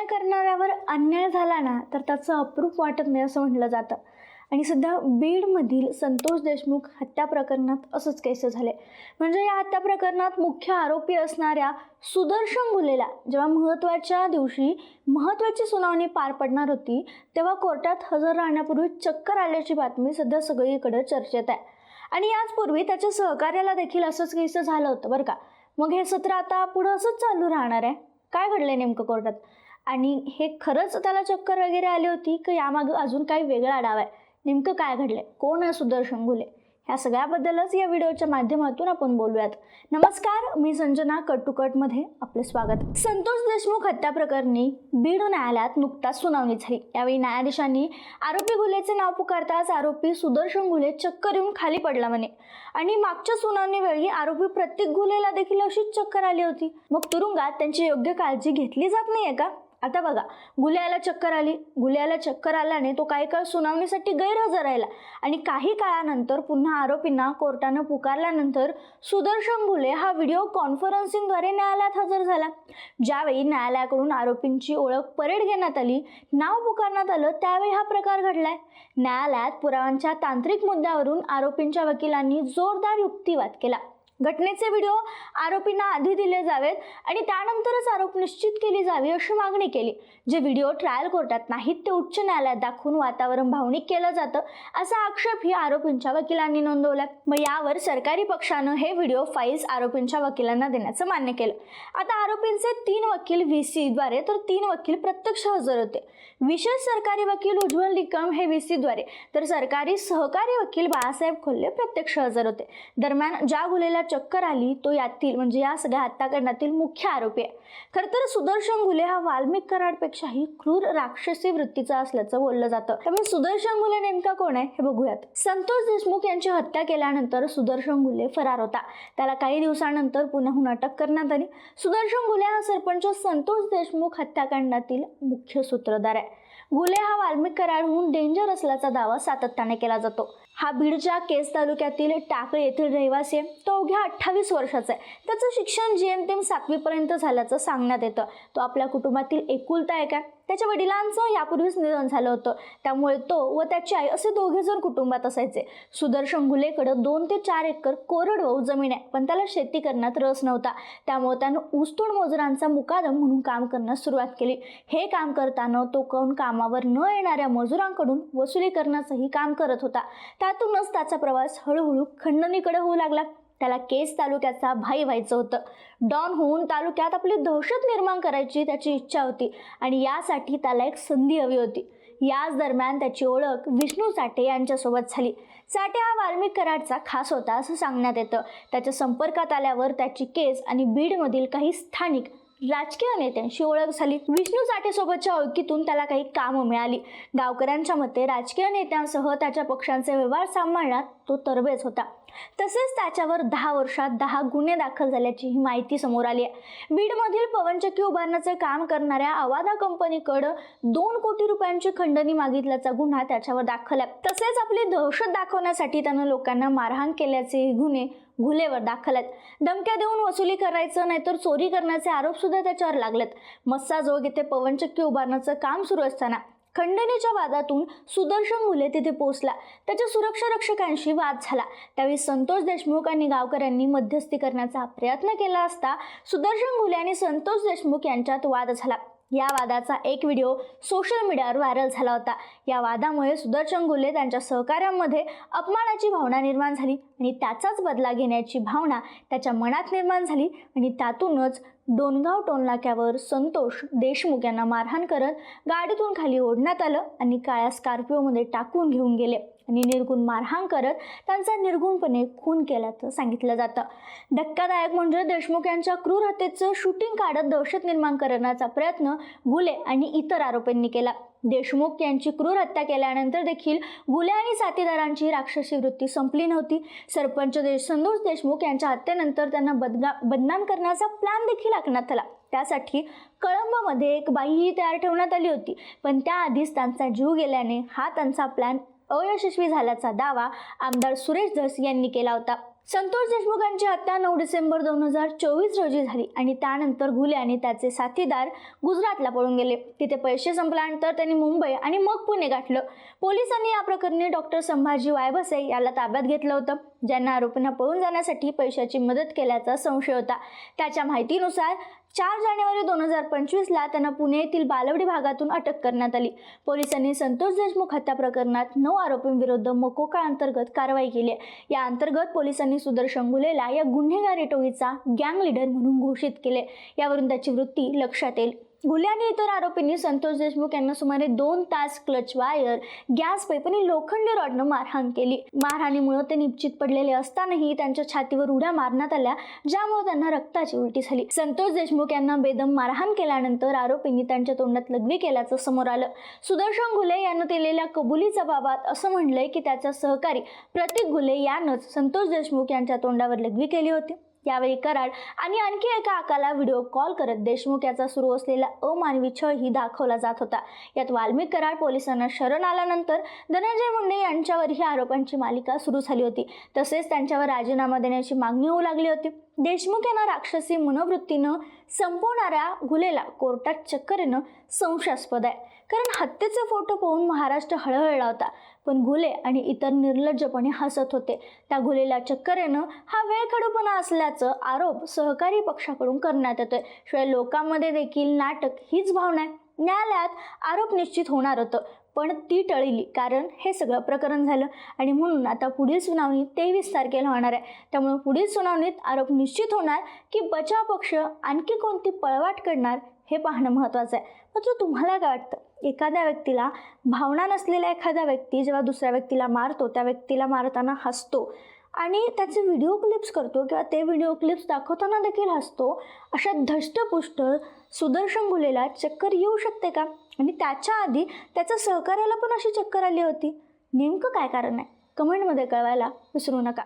अन्याय करणाऱ्यावर अन्याय झाला ना तर त्याचं अप्रूप वाटत नाही असं म्हटलं जातं. आणि सध्या बीडमधील संतोष देशमुख हत्या प्रकरणात असंच कैसे झाले. म्हणजे या हत्या प्रकरणात मुख्य आरोपी असणाऱ्या सुदर्शन गुलेला जेव्हा महत्त्वाच्या दिवशी महत्त्वाची सुनावणी पार पडणार होती तेव्हा कोर्टात हजर राहण्यापूर्वी चक्कर आल्याची बातमी सध्या सगळीकडे चर्चेत आहे. आणि याचपूर्वी त्याच्या सहकार्याला देखील असंच कैसं झालं होतं बरं का. मग हे सत्र आता पुढं असंच चालू राहणार आहे? काय घडलंय नेमकं कोर्टात? आणि हे खरंच त्याला चक्कर वगैरे आली होती की यामागं अजून काही वेगळा डाव आहे? नेमकं काय घडलंय? कोण आहे सुदर्शन गुले ह्या सगळ्याबद्दलच या व्हिडिओच्या माध्यमातून आपण बोलूयात. नमस्कार मी संजना कट टू आपले स्वागत. संतोष देशमुख हत्या प्रकरणी बीड न्यायालयात नुकताच सुनावणी झाली. यावेळी न्यायाधीशांनी आरोपी गुलेचे नाव पुकारताच आरोपी सुदर्शन गुले चक्कर येऊन खाली पडला म्हणे. आणि मागच्या सुनावणीवेळी आरोपी प्रत्येक गुलेला देखील अशीच चक्कर आली होती. मग तुरुंगात त्यांची योग्य काळजी घेतली जात नाहीये का? आता बघा गुल्याला चक्कर आली. गुल्याला चक्कर आल्याने तो काही काळ सुनावणीसाठी गैरहजर राहिला. आणि काही काळानंतर पुन्हा आरोपींना कोर्टानं पुकारल्यानंतर सुदर्शन गुले हा व्हिडिओ कॉन्फरन्सिंगद्वारे न्यायालयात हजर झाला. ज्यावेळी न्यायालयाकडून आरोपींची ओळख परेड घेण्यात आली नाव पुकारण्यात आलं त्यावेळी हा प्रकार घडलाय. न्यायालयात पुराव्यांच्या तांत्रिक मुद्द्यावरून आरोपींच्या वकिलांनी जोरदार युक्तिवाद केला. घटनेचे व्हिडिओ आरोपींना आधी दिले जावेत आणि त्यानंतरच आरोप निश्चित केली जावी अशी मागणी केली. जे व्हिडिओ ट्रायल कोर्टात नाहीत ते उच्च न्यायालयात दाखवून वातावरण भावनिक केलं जातं असा आक्षेप ही आरोपींच्या वकिलांनी नोंदवला. मग यावर सरकारी पक्षानं हे व्हिडिओ फाईल्स आरोपींच्या वकिलांना देण्याचं मान्य केलं. आता आरोपींचे तीन वकील व्ही सीद्वारे तर तीन वकील प्रत्यक्ष हजर होते. विशेष सरकारी वकील उज्ज्वल निकम हे व्ही सीद्वारे तर सरकारी सहकारी वकील बाळासाहेब खोल्ले प्रत्यक्ष हजर होते. दरम्यान ज्या गुलेला चक्कर आली तो यातील म्हणजे या सगळ्या हत्याकांडातील मुख्य आरोपी आहे. खरं तर सुदर्शन गुले हा वाल्मिक कराडपेक्षाही क्रूर राक्षसी वृत्तीचा असल्याचं बोललं जातं. त्यामुळे सुदर्शन गुले नेमका कोण आहे हे बघूयात. संतोष देशमुख यांची हत्या केल्यानंतर सुदर्शन गुले फरार होता. त्याला काही दिवसानंतर पुण्याहून अटक करण्यात आली. सुदर्शन गुले हा सरपंच संतोष देशमुख हत्याकांडातील मुख्य सूत्रधार आहे. गुले हा वाल्मिक कराडहून डेंजर असल्याचा दावा सातत्याने केला जातो. हा बीडच्या केस तालुक्यातील टाकळी येथील रहिवासी आहे. तो अवघ्या अठ्ठावीस वर्षाचा आहे. त्याचं शिक्षण जेमतेम सातवीपर्यंत झाल्याचं सांगण्यात येतं. तो आपल्या कुटुंबातील एकुलता आहे का? त्याच्या वडिलांचं यापूर्वीच निधन झालं होतं. त्यामुळे तो व त्याची आई असे दोघे जण कुटुंबात असायचे. सुदर्शन घुलेकडं दोन ते चार एकर कोरडवाहू जमीन आहे पण त्याला शेती करण्यात रस नव्हता. त्यामुळे त्यानं ऊसतोड मजुरांचा मुकादम म्हणून काम करण्यास सुरुवात केली. हे काम करताना तो कोण कामावर न येणाऱ्या मजुरांकडून वसुली करण्याचंही काम करत होता. त्यातूनच त्याचा प्रवास हळूहळू खंडणीकडे होऊ लागला. त्याला केस तालुक्याचा भाई व्हायचं होतं. डॉन होऊन तालुक्यात आपली दहशत निर्माण करायची त्याची इच्छा होती आणि यासाठी त्याला एक संधी हवी होती. याच दरम्यान त्याची ओळख विष्णू साठे यांच्यासोबत झाली. साठे हा वाल्मिक कराडचा खास होता असं सांगण्यात येतं. त्याच्या संपर्कात आल्यावर त्याची केस आणि बीडमधील काही स्थानिक राजकीय नेत्यांशी ओळख झाली. विष्णू चाटेसोबतच्या ओळखीतून त्याला काही कामं मिळाली. गावकऱ्यांच्या मते राजकीय नेत्यांसह त्याच्या पक्षांचे व्यवहार सांभाळण्यात तो तरबेज होता. तसेच त्याच्यावर दहा वर्षात दहा गुन्हे दाखल झाल्याची ही माहिती समोर आली आहे. बीडमधील पवनचक्की उभारण्याचे काम करणाऱ्या अवादा कंपनीकडं दोन कोटी रुपयांची खंडणी मागितल्याचा गुन्हा त्याच्यावर दाखल आहे. तसेच आपली दहशत दाखवण्यासाठी त्यानं लोकांना मारहाण केल्याचे गुन्हे घुलेवर दाखल आहेत धमक्या देऊन वसुली करायचं नाहीतर चोरी करण्याचे आरोप सुद्धा त्याच्यावर लागलेत. मस्साजोग येथे पवनचक्की उभारण्याचं काम सुरू असताना खंडणीच्या वादातून सुदर्शन मुले तिथे पोहोचला. त्याच्या सुरक्षा रक्षकांशी वाद झाला. त्यावेळी संतोष देशमुख आणि गावकऱ्यांनी मध्यस्थी करण्याचा प्रयत्न केला असता सुदर्शन मुले आणि संतोष देशमुख यांच्यात वाद झाला. या वादाचा एक व्हिडिओ सोशल मीडियावर व्हायरल झाला होता. या वादामुळे सुदर्शन गुले त्यांच्या सहकाऱ्यांमध्ये अपमानाची भावना निर्माण झाली आणि त्याचाच बदला घेण्याची भावना त्याच्या मनात निर्माण झाली आणि त्यातूनच दोनगाव टोलनाक्यावर संतोष देशमुख यांना मारहाण करत गाडीतून खाली ओढण्यात आलं आणि काळ्या स्कॉर्पिओमध्ये टाकून घेऊन गेले. आणि निर्गुण मारहाण करत त्यांचा निर्गुणपणे खून केल्याचं सांगितलं जातं. धक्कादायक म्हणजे देशमुख यांच्या क्रूर हत्येचं शूटिंग काढत दहशत निर्माण करण्याचा प्रयत्न गुले आणि इतर आरोपींनी केला. देशमुख यांची क्रूर हत्या केल्यानंतर देखील गुले आणि साथीदारांची राक्षसी वृत्ती संपली नव्हती. सरपंच देश संतोष देशमुख यांच्या हत्येनंतर त्यांना बदगा बदनाम करण्याचा प्लॅन देखील आखण्यात आला. त्यासाठी कळंबमध्ये एक बाईही तयार ठेवण्यात आली होती. पण त्याआधीच त्यांचा जीव गेल्याने हा त्यांचा प्लॅन अयशस्वी झाल्याचा दावा आमदार सुरेश धस यांनी केला होता. संतोष देशमुख यांची हत्या नऊ डिसेंबर दोन हजार चोवीस रोजी झाली आणि त्यानंतर घुले आणि त्याचे साथीदार गुजरातला पळून गेले. तिथे पैसे संपल्यानंतर त्यांनी मुंबई आणि मग पुणे गाठलं. पोलिसांनी या प्रकरणी डॉक्टर संभाजी वायबसे याला ताब्यात घेतलं होतं. ज्यांना आरोपींना पळून जाण्यासाठी पैशाची मदत केल्याचा संशय होता. त्याच्या माहितीनुसार चार जानेवारी दोन हजार पंचवीसला त्यांना पुणे येथील बालवडी भागातून अटक करण्यात आली. पोलिसांनी संतोष देशमुख हत्या प्रकरणात नऊ आरोपींविरुद्ध मकोका अंतर्गत कारवाई केली या अंतर्गत पोलिसांनी सुदर्शन गुलेला या गुन्हेगारी टोळीचा गँग लीडर म्हणून घोषित केले. यावरून त्याची वृत्ती लक्षात येईल. गुले आणि इतर आरोपींनी संतोष देशमुख यांना सुमारे दोन तास क्लच वायर गॅस पाईप आणि लोखंडी रॉडनं मारहाण केली. मारहाणीमुळे ते निश्चित पडलेले असतानाही त्यांच्या छातीवर उड्या मारण्यात आल्या ज्यामुळे त्यांना रक्ताची उलटी झाली. संतोष देशमुख यांना बेदम मारहाण केल्यानंतर आरोपींनी त्यांच्या तोंडात लघवी केल्याचं समोर आलं. सुदर्शन घुले यानं दिलेल्या कबुलीच्या बाबत असं म्हणलंय की त्याचा सहकारी प्रतीक घुले यानंच संतोष देशमुख यांच्या तोंडावर लघवी केली होती. यावेळी कराड आणि आणखी एका आकाला व्हिडिओ कॉल करत देशमुख याचा सुरू असलेला अमानवी छळही दाखवला जात होता. यात वाल्मिक कराड पोलिसांना शरण आल्यानंतर धनंजय मुंडे यांच्यावरही आरोपांची मालिका सुरू झाली होती. तसेच त्यांच्यावर राजीनामा देण्याची मागणी होऊ लागली होती. देशमुख यांना राक्षसी मनोवृत्तीनं संपवणाऱ्या घुलेला कोर्टात चक्कर येणं संशयास्पद आहे. कारण हत्येचे फोटो पाहून महाराष्ट्र हळहळला होता. पण घुले आणि इतर निर्लज्जपणे हसत होते. त्या घुलेला चक्कर येणं हा वेळखडूपणा असल्याचं आरोप सहकारी पक्षाकडून करण्यात येतोय. शिवाय लोकांमध्ये देखील नाटक हीच भावना आहे. न्यायालयात आरोप निश्चित होणार होतं. पण ती टळली कारण हे सगळं प्रकरण झालं. आणि म्हणून आता पुढील सुनावणी तेवीस तारखेला होणार आहे. त्यामुळे पुढील सुनावणीत आरोप निश्चित होणार की बचाव पक्ष आणखी कोणती पळवाट करणार हे पाहणं महत्त्वाचं आहे. मात्र तुम्हाला काय वाटतं? एखाद्या व्यक्तीला भावना नसलेला एखादा व्यक्ती जेव्हा दुसऱ्या व्यक्तीला मारतो त्या व्यक्तीला मारताना हसतो आणि त्याचे व्हिडिओ क्लिप्स करतो किंवा ते व्हिडिओ क्लिप्स दाखवताना देखील हसतो. अशा धष्टपुष्ट सुदर्शन गुलेला चक्कर येऊ शकते का? आणि त्याच्या आधी त्याच्या सहकार्याला पण अशी चक्कर आली होती. नेमकं काय कारण आहे? कमेंटमध्ये कळवायला विसरू नका.